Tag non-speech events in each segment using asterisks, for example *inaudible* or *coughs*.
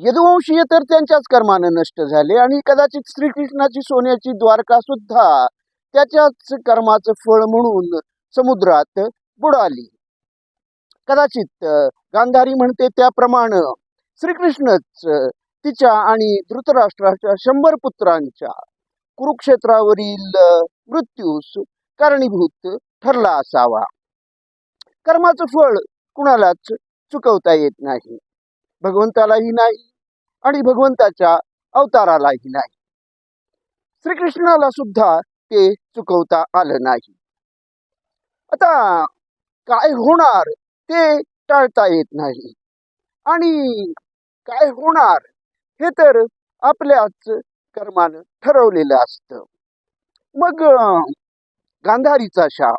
यदुवंशीय तर त्यांच्याच कर्मानं नष्ट झाले आणि कदाचित श्रीकृष्णाची सोन्याची द्वारका सुद्धा त्याच्याच कर्माचं फळ म्हणून समुद्रात बुडाली. कदाचित गांधारी म्हणते त्याप्रमाणे श्रीकृष्णच तिच्या आणि धृतराष्ट्राच्या शंभर पुत्रांच्या कुरुक्षेत्रावरील मृत्यूस कारणीभूत ठरला असावा. कर्माचं फळ कुणालाच चुकवता येत नाही. भगवंतालाही नाही. आणि भगवंताच्या अवतारालाही नाही. श्रीकृष्णाला सुद्धा ते चुकवता आलं नाही. आता काय होणार ते टाळता येत नाही. आणि काय होणार हे तर आपल्याच कर्मानं ठरवलेलं असतं. मग गांधारीचा शाप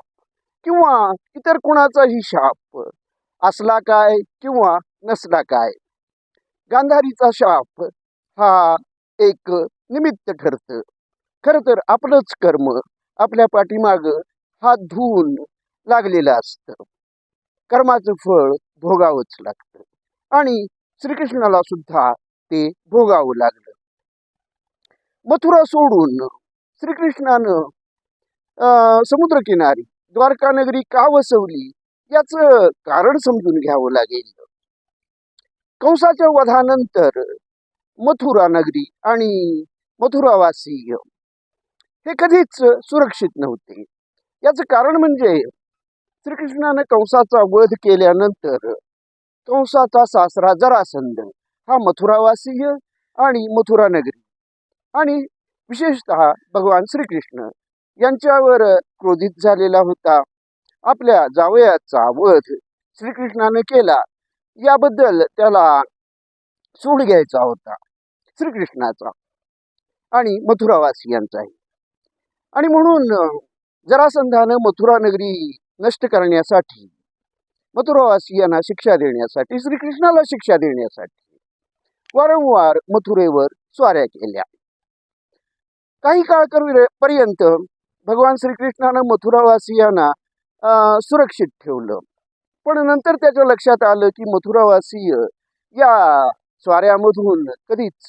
किंवा इतर कुणाचाही शाप असला काय किंवा नसला काय गांधारीचा शाप हा एक निमित्त ठरतं. खरं तर आपलंच कर्म आपल्या पाठीमाग हात धुवून लागलेलं असतं. कर्माचं फळ भोगावंच लागतं. आणि श्रीकृष्णाला सुद्धा ते भोगावं लागलं. मथुरा सोडून श्रीकृष्णानं अं, समुद्रकिनारी द्वारकानगरी का वसवली याचं कारण समजून घ्यावं लागेल. कंसाच्या वधानंतर मथुरा नगरी आणि मथुरावासी हे कधीच सुरक्षित नव्हते. याचं कारण म्हणजे श्रीकृष्णानं कंसाचा वध केल्यानंतर कंसाचा सासरा जरासंध हा मथुरावासीय आणि मथुरा नगरी. आणि विशेषतः भगवान श्रीकृष्ण यांच्यावर क्रोधित झालेला होता. आपल्या जावयाचा वध श्रीकृष्णाने केला. याबद्दल त्याला सूड घ्यायचा होता. श्रीकृष्णाचा आणि मथुरावासियांचाही आणि म्हणून जरासंधानं मथुरा नगरी नष्ट करण्यासाठी मथुरावासियांना शिक्षा देण्यासाठी श्रीकृष्णाला शिक्षा देण्यासाठी वारंवार मथुरेवर स्वाऱ्या केल्या. काही काळ पर्यंत भगवान श्रीकृष्णानं मथुरावासियांना अं, सुरक्षित ठेवलं. पण नंतर त्याच्या लक्षात आलं की मथुरावासीय या स्वाऱ्यामधून कधीच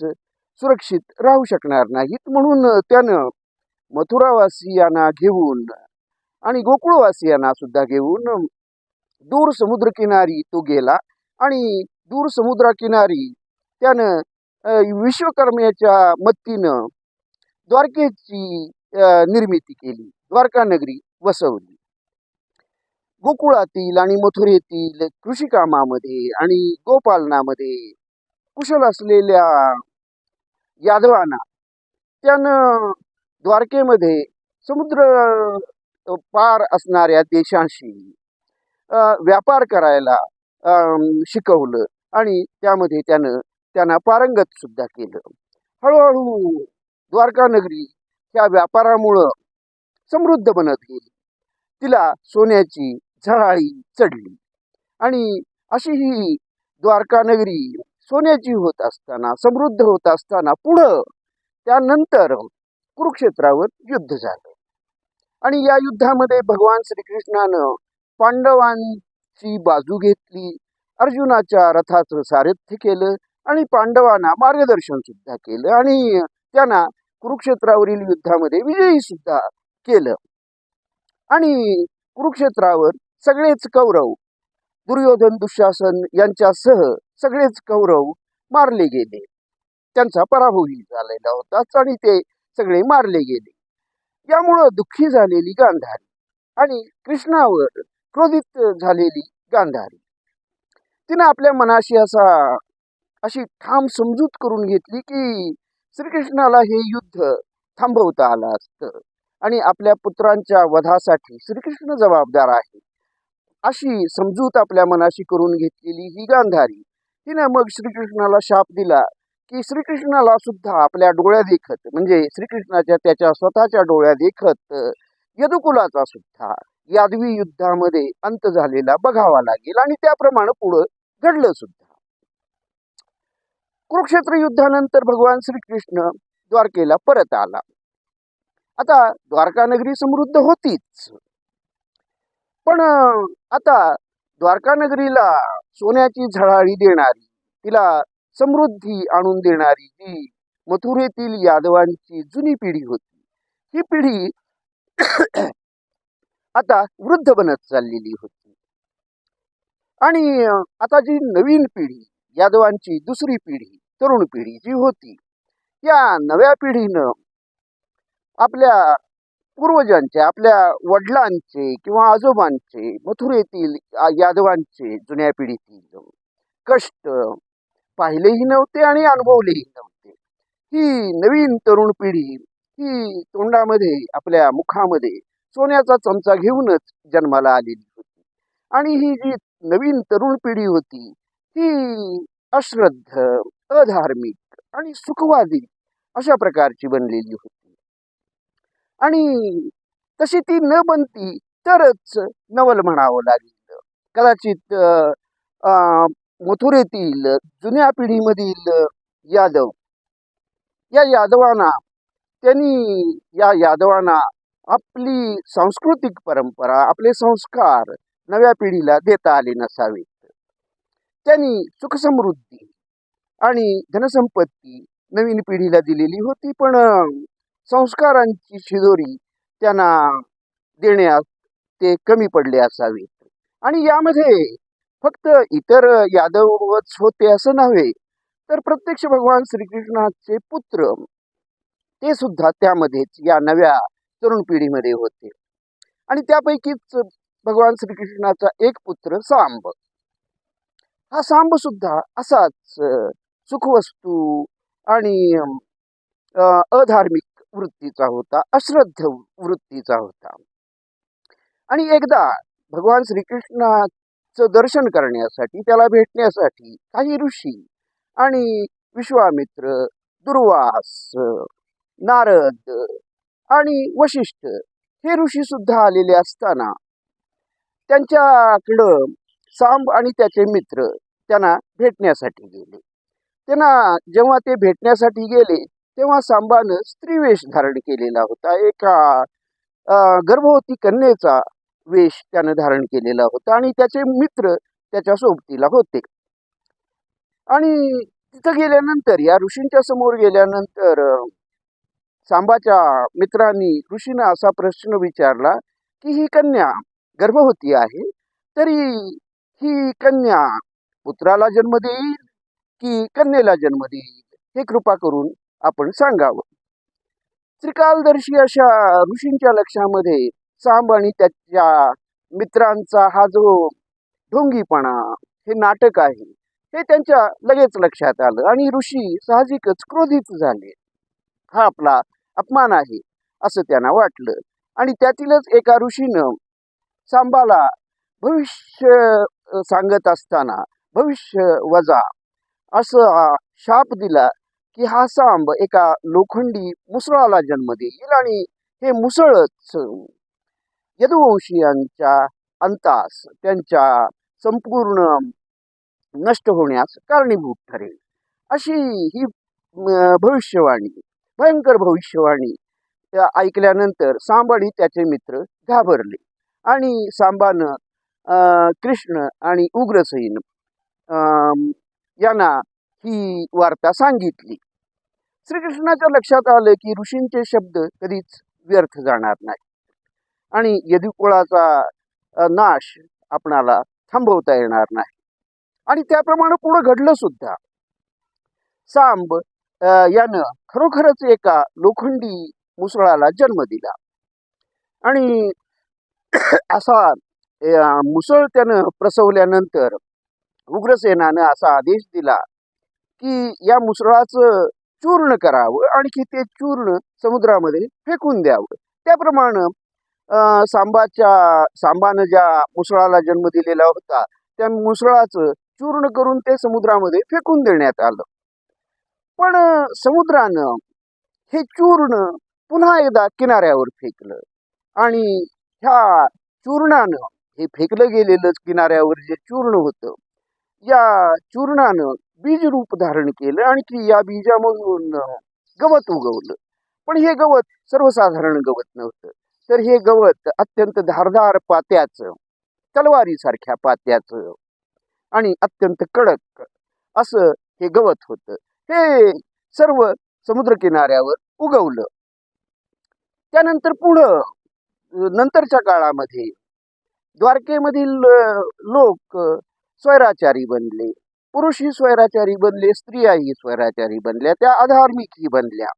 सुरक्षित राहू शकणार नाहीत. म्हणून त्यानं मथुरावासियांना घेऊन आणि गोकुळवासियांना सुद्धा घेऊन दूर समुद्रकिनारी तो गेला आणि दूर समुद्रकिनारी त्यानं विश्वकर्म्याच्या मत्तीनं द्वारकेची निर्मिती केली. द्वारका नगरी वसवली. गोकुळातील आणि मथुरेतील कृषी कामामध्ये आणि गोपालनामध्ये कुशल असलेल्या यादवांना त्यानं द्वारकेमध्ये समुद्र पार असणाऱ्या देशांशी व्यापार करायला शिकवलं आणि त्यामध्ये त्यानं त्यांना पारंगत सुद्धा केलं. हळूहळू द्वारका नगरी ह्या व्यापारामुळं समृद्ध बनत गेली. तिला सोन्याची झळाळी चढली. आणि अशी ही द्वारका नगरी सोन्याची होत असताना समृद्ध होत असताना पुढं त्यानंतर कुरुक्षेत्रावर युद्ध झालं. आणि या युद्धामध्ये भगवान श्रीकृष्णानं पांडवांची बाजू घेतली अर्जुनाच्या रथाचं सारथ्य केलं आणि पांडवांना मार्गदर्शन सुद्धा केलं आणि त्यांना कुरुक्षेत्रावरील युद्धामध्ये विजयी सुद्धा केलं. आणि कुरुक्षेत्रावर सगळेच कौरव. दुर्योधन दुःशासन यांच्यासह सगळेच कौरव मारले गेले. त्यांचा पराभवही झालेला होताच आणि ते सगळे मारले गेले. यामुळं दुःखी झालेली गांधारी आणि कृष्णावर क्रोधित झालेली गांधारी. तिनं आपल्या मनाशी असा अशी ठाम समजूत करून घेतली की श्रीकृष्णाला हे युद्ध थांबवता आलं असतं. आणि आपल्या पुत्रांच्या वधासाठी श्रीकृष्ण जबाबदार आहे. अशी समजूत आपल्या मनाशी करून घेतलेली ही गांधारी. तिने मग श्रीकृष्णाला शाप दिला की श्रीकृष्णाला सुद्धा आपल्या डोळ्या देखत म्हणजे श्रीकृष्णाच्या त्याच्या स्वतःच्या डोळ्या देखत यदुकुलाचा सुद्धा यादवी युद्धामध्ये अंत झालेला बघावा लागेल आणि त्याप्रमाणे पुढं घडलं सुद्धा. कुरुक्षेत्र युद्धानंतर भगवान श्रीकृष्ण द्वारकेला परत आला. आता द्वारका नगरी समृद्ध होतीच. पण आता द्वारकानगरीला सोन्याची झळाळी देणारी तिला समृद्धी आणून देणारी जी मथुरेतील यादवांची जुनी पिढी होती. ही पिढी *coughs* आता वृद्ध बनत चाललेली होती. आणि आता जी नवीन पिढी यादवांची दुसरी पिढी तरुण पिढी जी होती या नव्या पिढीनं आपल्या पूर्वजांचे आपल्या वडिलांचे किंवा आजोबांचे मथुरेतील यादवांचे जुन्या पिढीतील कष्ट पाहिलेही नव्हते आणि अनुभवलेही नव्हते. ही नवीन तरुण पिढी ही तोंडामध्ये आपल्या मुखामध्ये सोन्याचा चमचा घेऊनच जन्माला आलेली होती. आणि ही जी नवीन तरुण पिढी होती ही अश्रद्ध अधार्मिक आणि सुखवादी अशा प्रकारची बनलेली होती. आणि तशी ती न बनती तरच नवल म्हणावं लागेल. कदाचित मथुरेतील जुन्या पिढीमधील यादव. या यादवांना त्यांनी या यादवांना आपली सांस्कृतिक परंपरा आपले संस्कार नव्या पिढीला देता आले नसावेत. त्यांनी सुखसमृद्धी आणि धनसंपत्ती नवीन पिढीला दिलेली होती पण संस्कारांची शिदोरी त्यांना देण्यास ते कमी पडले असावेत आणि यामध्ये फक्त इतर यादवच होते असं नव्हे तर प्रत्यक्ष भगवान श्रीकृष्णाचे पुत्र ते सुद्धा त्यामध्येच या नव्या तरुण पिढीमध्ये होते. आणि त्यापैकीच भगवान श्रीकृष्णाचा एक पुत्र सांब. हा सांब सुद्धा असाच सुखवस्तू आणि अधार्मिक वृत्तीचा होता अश्रद्ध वृत्तीचा होता. आणि एकदा भगवान श्रीकृष्णाचं दर्शन करण्यासाठी त्याला भेटण्यासाठी काही ऋषी आणि विश्वामित्र दुर्वास नारद आणि वशिष्ठ हे ऋषी सुद्धा आलेले असताना त्यांच्याकडं सांब आणि त्याचे मित्र त्यांना भेटण्यासाठी गेले. त्यांना जेव्हा ते भेटण्यासाठी गेले तेव्हा सांबानं स्त्रीवेश धारण केलेला होता. एका अं, गर्भवती कन्येचा वेश त्यानं धारण केलेला होता आणि त्याचे मित्र त्याच्या सोबतीला होते. आणि तिथं गेल्यानंतर या ऋषींच्या समोर गेल्यानंतर सांबाच्या मित्रांनी ऋषींना असा प्रश्न विचारला की ही कन्या गर्भवती आहे तरी ही कन्या पुत्राला जन्म देईल की कन्येला जन्म देईल? हे कृपा करून आपण सांगावं. त्रिकालदर्शी अशा ऋषींच्या लक्षामध्ये सांब आणि त्याच्या मित्रांचा हा जो ढोंगीपणा हे नाटक आहे हे त्यांच्या लगेच लक्षात आलं आणि ऋषी साहजिकच क्रोधित झाले. हा आपला अपमान आहे असं त्यांना वाटलं. आणि त्यातीलच एका ऋषीनं सांबाला भविष्य सांगत असताना भविष्य वजा असं शाप दिला की हा सांब एका लोखंडी मुसळाला जन्म देईल आणि हे मुसळच यदुवंशीयांच्या अंतास त्यांच्या संपूर्ण नष्ट होण्यास कारणीभूत ठरेल. अशी ही भविष्यवाणी भयंकर भविष्यवाणी ऐकल्यानंतर सांब आणि त्याचे मित्र घाबरले आणि सांबानं कृष्ण आणि उग्रसेन यांना ही वार्ता सांगितली. श्रीकृष्णाच्या लक्षात आलं की ऋषींचे शब्द कधीच व्यर्थ जाणार नाही. आणि यदुकुळाचा नाश आपणाला थांबवता येणार नाही. आणि त्याप्रमाणे पुढे घडलं सुद्धा. सांब यानं खरोखरच एका लोखंडी मुसळाला जन्म दिला. आणि असा मुसळ त्यानं प्रसवल्यानंतर उग्रसेनानं असा आदेश दिला की या मुसळाचं चूर्ण करावं आणखी ते चूर्ण समुद्रामध्ये फेकून द्यावं. त्याप्रमाणे अं, सांबाच्या सांबानं ज्या मुसळाला जन्म दिलेला होता त्या मुसळाचं चूर्ण करून ते समुद्रामध्ये फेकून देण्यात आलं. पण समुद्रानं हे चूर्ण पुन्हा एकदा किनाऱ्यावर फेकलं. आणि ह्या चूर्णानं हे फेकलं गेलेलं किनाऱ्यावर जे चूर्ण होतं या चूर्णानं बीज रूप धारण केलं आणखी या बीजामधून गवत उगवलं. पण हे गवत सर्वसाधारण गवत नव्हतं. तर हे गवत अत्यंत धारदार पात्याचं तलवारीसारख्या पात्याचं आणि अत्यंत कडक असं हे गवत होतं. हे सर्व समुद्रकिनाऱ्यावर उगवलं. त्यानंतर पुढं नंतरच्या काळामध्ये द्वारकेमधील लोक स्वैराचारी बनले. पुरुष ही स्वैराचारी बनले स्त्रिया ही स्वैराचारी बनल्या त्या अधार्मिकही बनल्या.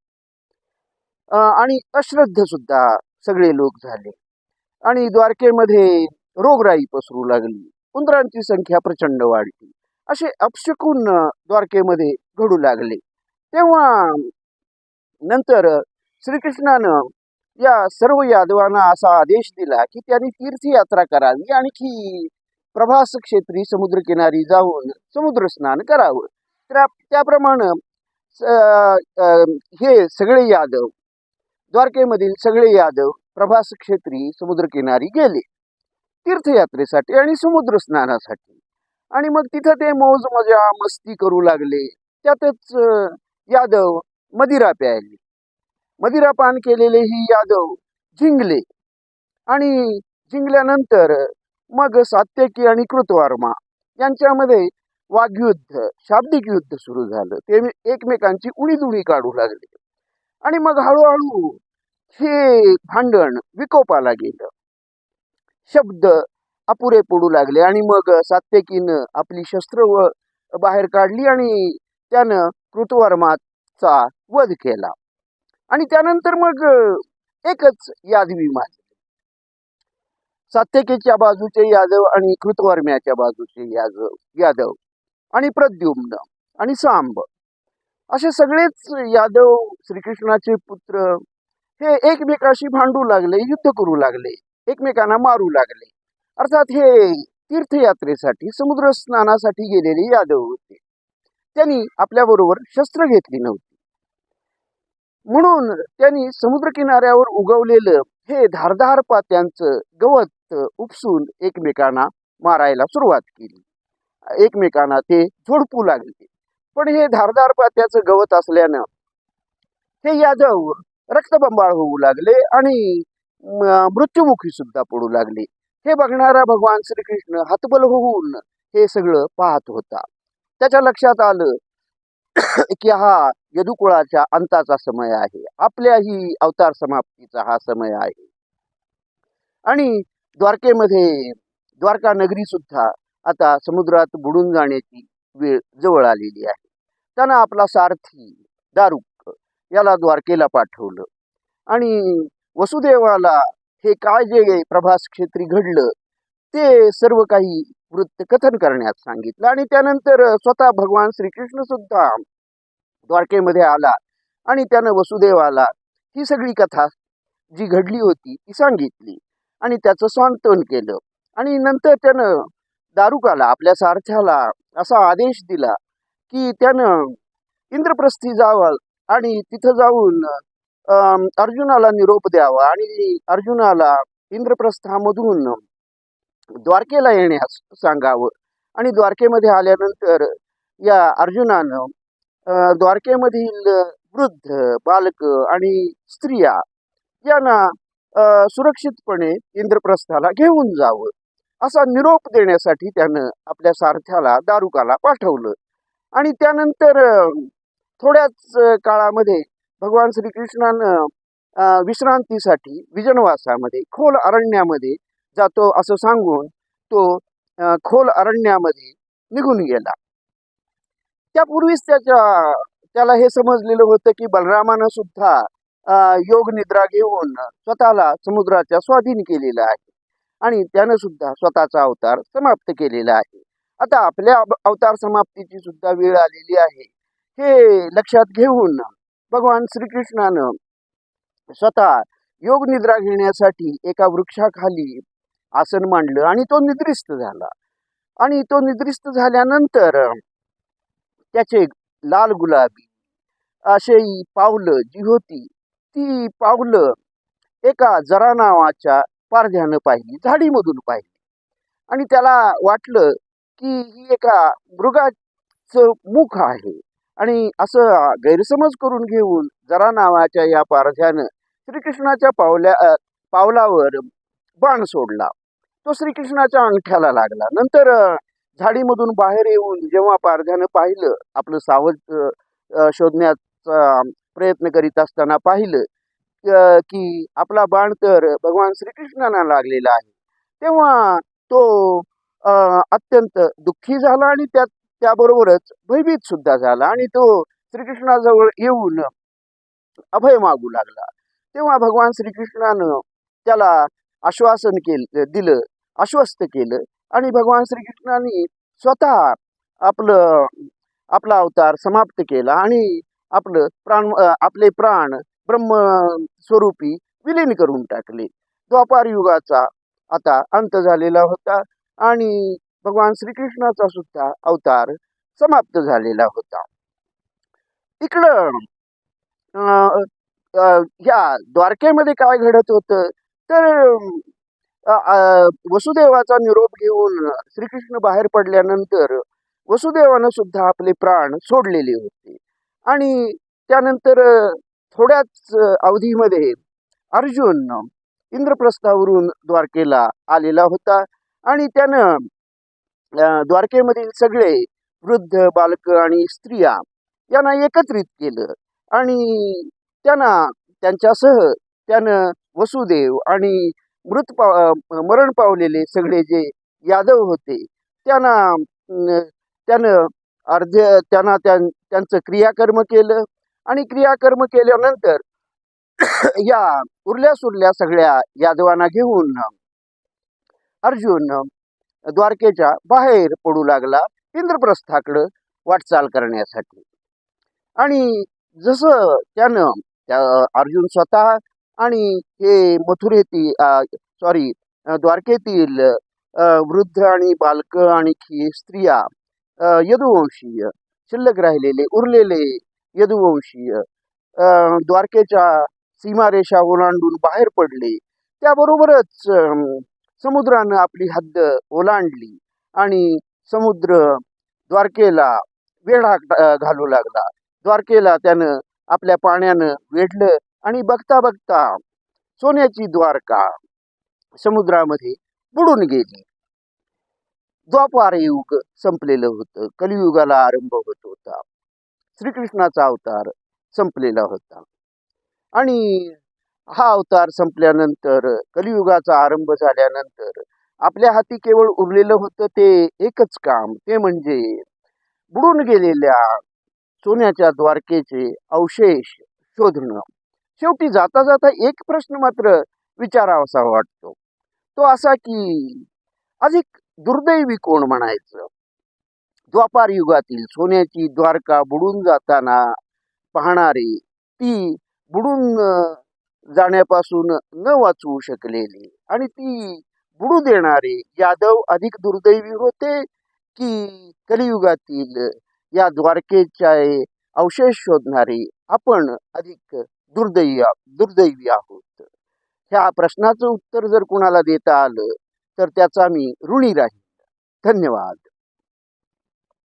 आणि अश्रद्ध सुद्धा सगळे लोक झाले. आणि द्वारकेमध्ये रोगराई पसरू लागली. उंदरांची संख्या प्रचंड वाढली. असे अपशकून द्वारकेमध्ये घडू लागले. तेव्हा नंतर श्रीकृष्णानं या सर्व यादवांना असा आदेश दिला की त्यांनी तीर्थयात्रा करावी आणखी प्रभास क्षेत्री समुद्रकिनारी जाऊन समुद्र स्नान करावं. तर त्याप्रमाणे स- हे सगळे यादव द्वारकेमधील सगळे यादव प्रभास क्षेत्री समुद्रकिनारी गेले. तीर्थयात्रेसाठी आणि समुद्र स्नानासाठी आणि मग तिथं ते मौज मजा मस्ती करू लागले. त्यातच यादव मदिरा प्यायले. मदिरा पान केलेले ही यादव जिंकले. आणि जिंकल्यानंतर मग सात्यकी आणि कृतवर्मा यांच्यामध्ये वाग्युद्ध शाब्दिक युद्ध सुरू झालं. ते एकमेकांची उडीदुडी काढू लागले. आणि मग हळूहळू हे भांडण विकोपाला गेलं. शब्द अपुरे पडू लागले आणि मग सात्यकीनं आपली शस्त्र व बाहेर काढली आणि त्यानं कृतवर्माचा वध केला. आणि त्यानंतर मग एकच यादवी माझी सात्यकीच्या बाजूचे यादव आणि कृतवर्म्याच्या बाजूचे यादव यादव आणि प्रद्युम्न आणि सांब. असे सगळेच यादव श्रीकृष्णाचे पुत्र हे एकमेकाशी भांडू लागले युद्ध करू लागले एकमेकांना मारू लागले. अर्थात हे तीर्थयात्रेसाठी समुद्र स्नानासाठी गेलेले यादव होते. त्यांनी आपल्याबरोबर शस्त्र घेतली नव्हती. म्हणून त्यांनी समुद्र किनाऱ्यावर उगवलेलं हे धारधार पात्यांचं गवत उपसून एकमेकांना मारायला सुरुवात केली. एकमेकांना ते झोडपू लागले. पण हे धारदार पात्याचं गवत असल्यानं हे यादव रक्तबंबाळ होऊ लागले आणि मृत्युमुखी सुद्धा पडू लागले. हे बघणारा भगवान श्रीकृष्ण हतबल होऊन हे सगळं पाहत होता. त्याच्या लक्षात आलं की हा यदुकुळाच्या अंताचा समय आहे. आपल्याही अवतार समाप्तीचा हा समय आहे. आणि द्वारकेमध्ये द्वारका नगरी सुद्धा आता समुद्रात बुडून जाण्याची वेळ जवळ आलेली आहे. त्यानं आपला सारथी दारुक याला द्वारकेला पाठवलं. आणि वसुदेवाला हे काय जे प्रभास क्षेत्री घडलं ते सर्व काही वृत्त कथन करण्यास सांगितलं. आणि त्यानंतर स्वतः भगवान श्रीकृष्ण सुद्धा द्वारकेमध्ये आला आणि त्यानं वसुदेवाला ही सगळी कथा जी घडली होती ती सांगितली. आणि त्याचं सांत्वन केलं. आणि नंतर त्यानं दारुकाला आपल्या सारथ्याला असा आदेश दिला की त्यानं इंद्रप्रस्थी जावं आणि तिथं जाऊन अर्जुनाला निरोप द्यावा आणि अर्जुनाला इंद्रप्रस्थामधून द्वारकेला येण्यास सांगावं. आणि द्वारकेमध्ये आल्यानंतर या अर्जुनानं द्वारकेमधील वृद्ध बालक आणि स्त्रिया यांना सुरक्षितपणे इंद्रप्रस्थाला घेऊन जावं. असा निरोप देण्यासाठी त्यानं आपल्या सारथ्याला दारुकाला पाठवलं. आणि त्यानंतर थोड्याच काळामध्ये भगवान श्रीकृष्णानं विश्रांतीसाठी विजनवासामध्ये खोल अरण्यामध्ये जातो असं सांगून तो खोल अरण्यामध्ये निघून गेला. त्यापूर्वीच त्याच्या त्याला हे समजलेलं होतं की बलरामानं सुद्धा योग निद्रा घेऊन स्वतःला समुद्राच्या स्वाधीन केलेलं आहे. आणि त्यानं सुद्धा स्वतःचा अवतार समाप्त केलेला आहे. आता आपल्या अवतार समाप्तीची सुद्धा वेळ आलेली आहे. हे लक्षात घेऊन भगवान श्रीकृष्णानं स्वतः योग निद्रा घेण्यासाठी एका वृक्षाखाली आसन मांडलं आणि तो निद्रिस्त झाला. आणि तो निद्रिस्त झाल्यानंतर त्याचे लाल गुलाबी असे पावलं जी होती ती पावलं एका जरा नावाच्या पारध्यानं पाहिली झाडीमधून पाहिली. आणि त्याला वाटलं की ही एका मृगाचं मुख आहे. आणि असं गैरसमज करून घेऊन जरा नावाच्या या पारध्यानं श्रीकृष्णाच्या पावल्या पावलावर बाण सोडला. तो श्रीकृष्णाच्या अंगठ्याला लागला. नंतर झाडीमधून बाहेर येऊन जेव्हा पारध्यानं पाहिलं आपलं सावध शोधण्याचा प्रयत्न करीत असताना पाहिलं की आपला बाण तर भगवान श्रीकृष्णांना लागलेला आहे. तेव्हा तो अत्यंत दुःखी झाला आणि त्या त्याबरोबरच भयभीत सुद्धा झाला आणि तो श्रीकृष्णाजवळ येऊन अभय मागू लागला. तेव्हा भगवान श्रीकृष्णानं त्याला आश्वासन केलं दिलं आश्वस्त केलं आणि भगवान श्रीकृष्णाने स्वतः आपलं आपला अवतार समाप्त केला आणि आपलं प्राण आपले प्राण ब्रह्म स्वरूपी विलीन करून टाकले. द्वापार युगाचा आता अंत झालेला होता आणि भगवान श्रीकृष्णाचा सुद्धा अवतार समाप्त झालेला होता. इकडं अं, अं, ह्या द्वारकेमध्ये काय घडत होतं? तर वसुदेवाचा निरोप घेऊन श्रीकृष्ण बाहेर पडल्यानंतर वसुदेवानं सुद्धा आपले प्राण सोडलेले होते. आणि त्यानंतर थोड्याच अवधीमध्ये अर्जुन इंद्रप्रस्थावरून द्वारकेला आलेला होता आणि त्यानं द्वारकेमधील सगळे वृद्ध बालक आणि स्त्रिया यांना एकत्रित केलं आणि त्यांना त्यांच्यासह त्यानं वसुदेव आणि मृत पा मरण पावलेले सगळे जे यादव होते त्यांना त्यानं अर्ध त्यांना त्या त्यांचं क्रियाकर्म केलं. आणि क्रियाकर्म केल्यानंतर *clears throat* या उरल्या सुरल्या सगळ्या यादवांना घेऊन अर्जुन द्वारकेच्या बाहेर पडू लागला इंद्रप्रस्थाकडं वाटचाल करण्यासाठी. आणि जसं त्यानं त्या अर्जुन स्वतः आणि हे मथुरेतील सॉरी द्वारकेतील वृद्ध आणि बालक आणि स्त्रिया यदुवंशीय शिल्लक राहिलेले उरलेले यदुवंशीय द्वारकेच्या सीमारेषा ओलांडून बाहेर पडले. त्याबरोबरच समुद्रानं आपली हद्द ओलांडली आणि समुद्र द्वारकेला वेढा घालू लागला. द्वारकेला त्यानं आपल्या पाण्यानं वेढलं आणि बघता बघता सोन्याची द्वारका समुद्रामध्ये बुडून गेली. द्वापार युग संपलेलं होतं. कलियुगाला आरंभ होत होता. श्रीकृष्णाचा अवतार संपलेला होता. आणि हा अवतार संपल्यानंतर कलियुगाचा आरंभ झाल्यानंतर आपल्या हाती केवळ उरलेलं होतं ते एकच काम. ते म्हणजे बुडून गेलेल्या सोन्याच्या द्वारकेचे अवशेष शोधणं. शेवटी जाता जाता एक प्रश्न मात्र विचारावासा वाटतो. तो असा की अधिक दुर्दैवी कोण म्हणायचं? द्वापार युगातील सोन्याची द्वारका बुडून जाताना पाहणारे ती बुडून जाण्यापासून न वाचवू शकलेली आणि ती बुडू देणारे यादव अधिक दुर्दैवी होते की कलियुगातील या द्वारकेच्या अवशेष शोधणारे आपण अधिक दुर्दैवी दुर्दैवी आहोत. ह्या प्रश्नाचं उत्तर जर कुणाला देता आलं तर त्याचा मी ऋणी राहील. धन्यवाद.